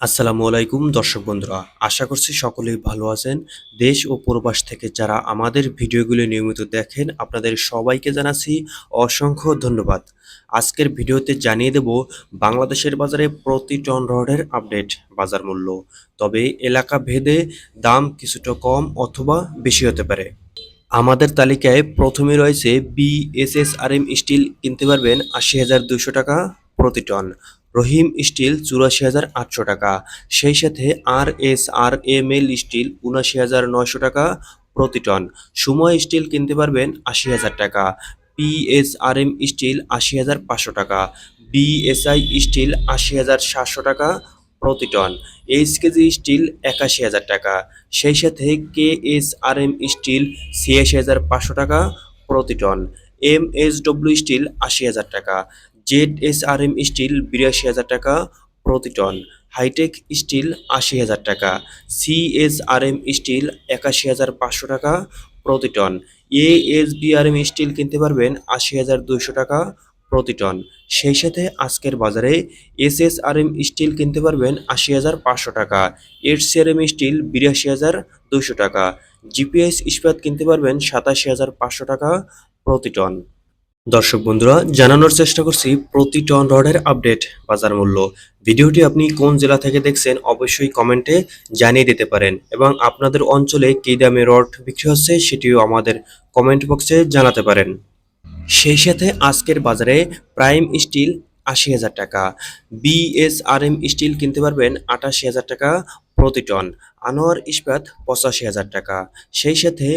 আসসালামু আলাইকুম, দর্শক বন্ধুরা। আশা করছি সকলেই ভালো আছেন। দেশ ও প্রবাস থেকে যারা আমাদের ভিডিওগুলো নিয়মিত দেখেন, আপনাদের সবাইকে জানাচ্ছি অসংখ্য ধন্যবাদ। আজকের ভিডিওতে জানিয়ে দেব, বাংলাদেশের বাজারে প্রতি টন রডের আপডেট বাজার মূল্য। তবে এলাকা ভেদে দাম কিছুটা কম অথবা বেশি হতে পারে। আমাদের তালিকায় প্রথমে রয়েছে বিএসএসআরএম স্টিল কিনতে পারবেন আশি হাজার দুশো টাকা প্রতি টন। রহিম স্টিল চুরাশি হাজার আটশো টাকা। সেই সাথে R S R M L steel উনাশি হাজার নয়শো টাকা প্রতি টন। সময় স্টিল কিনতে পারবেন আশি হাজার টাকা। পিএসআরএম স্টিল আশি হাজার পাঁচশো টাকা। বিএসআই স্টিল আশি হাজার সাতশো টাকা প্রতি টন। এইচ কেজি স্টিল একাশি হাজার টাকা। সেই সাথে K S R M steel ছিয়াশি হাজার পাঁচশো টাকা প্রতি ton. M S W steel আশি হাজার টাকা। Z S R M steel বিরাশি হাজার টাকা, প্রতি টন। হাইটেক স্টিল আশি হাজার টাকা। C S R M steel একাশি হাজার পাঁচশো টাকা, প্রতি ton. A S B R M steel কিনতে পারবেন আশি হাজার দুইশো টাকা, প্রতি টন। সেই সাথে আজকের বাজারে S S R M steel কিনতে পারবেন আশি হাজার পাঁচশো টাকা। এর সেরেম স্টিল বিরাশি হাজার দুশো টাকা। জিপিএস ইস্পাত কিনতে পারবেন সাতাশি হাজার পাঁচশো টাকা, প্রতি টন। দর্শক বন্ধুরা, জানানোর চেষ্টা করছি প্রতি টন রডের আপডেট বাজার মূল্য। ভিডিওটি আপনি কোন জেলা থেকে দেখছেন অবশ্যই কমেন্টে জানিয়ে দিতে পারেন এবং আপনাদের অঞ্চলে কী দামে রড বিক্রি হচ্ছে সেটিও আমাদের কমেন্ট বক্সে জানাতে পারেন। সেই সাথে আজকের বাজারে প্রাইম স্টিল আশি হাজার টাকা, বিএসআরএম স্টিল কিনতে পারবেন আটাশি হাজার টাকা প্রতি টন, আনোয়ার ইস্পাত পঁচাশি হাজার টাকা। সেই সাথে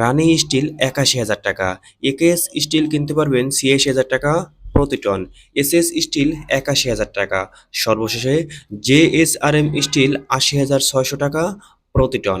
রানি স্টিল একাশি হাজার টাকা। একেএস স্টিল কিনতে পারবেন ছিয়াশি হাজার টাকা প্রতি টন। এস এস স্টিল একাশি হাজার টাকা। সর্বশেষে J S R M steel আশি হাজার ছয়শো টাকা প্রতি টন।